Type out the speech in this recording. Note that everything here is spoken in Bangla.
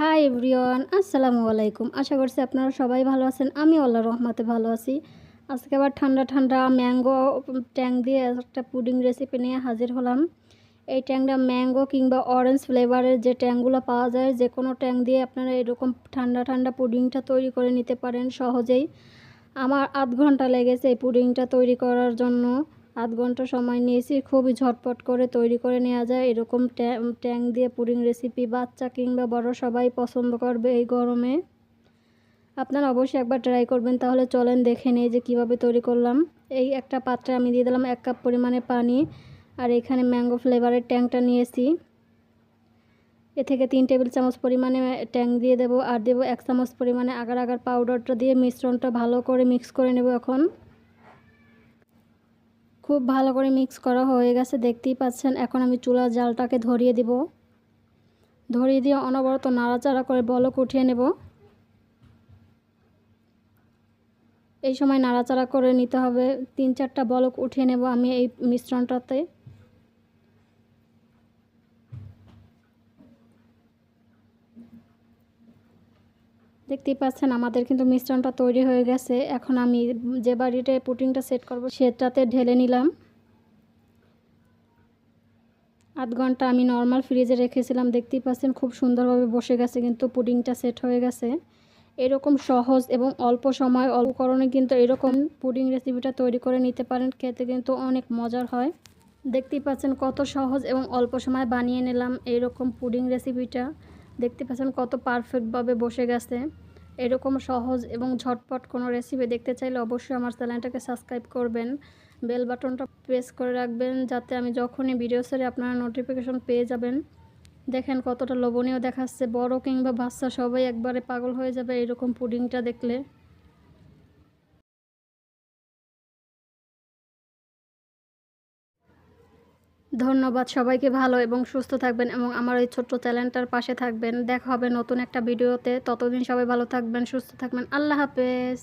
হাই এভরিওয়ান, আসসালামু আলাইকুম। আশা করছি আপনারা সবাই ভালো আছেন। আমি আল্লাহ রহমতে ভালো আছি। আজকে আবার ঠান্ডা ঠান্ডা ম্যাঙ্গো, ট্যাং দিয়ে একটা পুডিং রেসিপি নিয়ে হাজির হলাম। এই ট্যাংটা ম্যাঙ্গো কিংবা অরেঞ্জ ফ্লেভারের যে ট্যাংগুলো পাওয়া যায়, যে কোনো ট্যাং দিয়ে আপনারা এরকম ঠান্ডা ঠান্ডা পুডিংটা তৈরি করে নিতে পারেন সহজেই। আমার আধ ঘণ্টা লেগেছে এই পুডিংটা তৈরি করার জন্য। আধ ঘণ্টা সময় নিয়েছি, খুবই ঝটপট করে তৈরি করে নেওয়া যায়। এরকম ট্যাং দিয়ে পুডিং রেসিপি বাচ্চা কিংবা বড় সবাই পছন্দ করবে এই গরমে। আপনারা অবশ্যই একবার ট্রাই করবেন। তাহলে চলেন দেখে নিই যে কীভাবে তৈরি করলাম। এই একটা পাত্রে আমি দিয়ে দিলাম এক কাপ পরিমাণে পানি আর এখানে ম্যাঙ্গো ফ্লেভারের ট্যাংটা নিয়েছি। এ থেকে তিন টেবিল চামচ পরিমাণে ট্যাং দিয়ে দেব আর দেব এক চামচ পরিমাণে আগার আগার পাউডারটা দিয়ে মিশ্রণটা ভালো করে মিক্স করে নেব এখন। খুব ভালো করে মিক্স করা হয়ে গেছে, দেখতেই পাচ্ছেন। এখন আমি চুলার জালটাকে ধরিয়ে দিব। ধরিয়ে দিয়ে অনবরত নাড়াচাড়া করে বলক উঠিয়ে নেব। এই সময় নাড়াচাড়া করে নিতে হবে। তিন চারটা বলক উঠিয়ে নেব আমি এই মিশ্রণটাতে। দেখতেই পাচ্ছেন, আমাদের কিন্তু মিশ্রণটা তৈরি হয়ে গেছে। এখন আমি যে বাড়িতে পুটিংটা সেট করব, সেটাতে ঢেলে নিলাম। আধ ঘণ্টা আমি নর্মাল ফ্রিজে রেখেছিলাম, দেখতেই পাচ্ছেন খুব সুন্দরভাবে বসে গেছে কিন্তু পুডিংটা সেট হয়ে গেছে। এরকম সহজ এবং অল্প সময় অল্পকরণে কিন্তু এরকম পুডিং রেসিপিটা তৈরি করে নিতে পারেন, খেতে কিন্তু অনেক মজার হয়। দেখতেই পাচ্ছেন কত সহজ এবং অল্প সময় বানিয়ে নিলাম এইরকম পুডিং রেসিপিটা দেখতে পাচ্ছেন কত পারফেক্টভাবে বসে গেছে। এরকম সহজ এবং ঝটপট কোনো রেসিপি দেখতে চাইলে অবশ্যই আমার চ্যানেলটাকে সাবস্ক্রাইব করবেন। বেল বাটনটা প্রেস করে রাখবেন যাতে আমি যখনই ভিডিও সেরে আপনারা নোটিফিকেশন পেয়ে যাবেন। দেখেন কতটা লোভনীয় দেখাচ্ছে, বড় কিংবা বাচ্চা সবাই একবারে পাগল হয়ে যাবে এরকম পুডিংটা দেখলে। ধন্যবাদ সবাইকে ভালো এবং সুস্থ থাকবেন এবং আমার এই ছোট্ট চ্যানেলটার পাশে থাকবেন। দেখা হবে নতুন একটা ভিডিওতে। ততদিন সবাই ভালো থাকবেন, সুস্থ থাকবেন। আল্লাহ হাফেজ।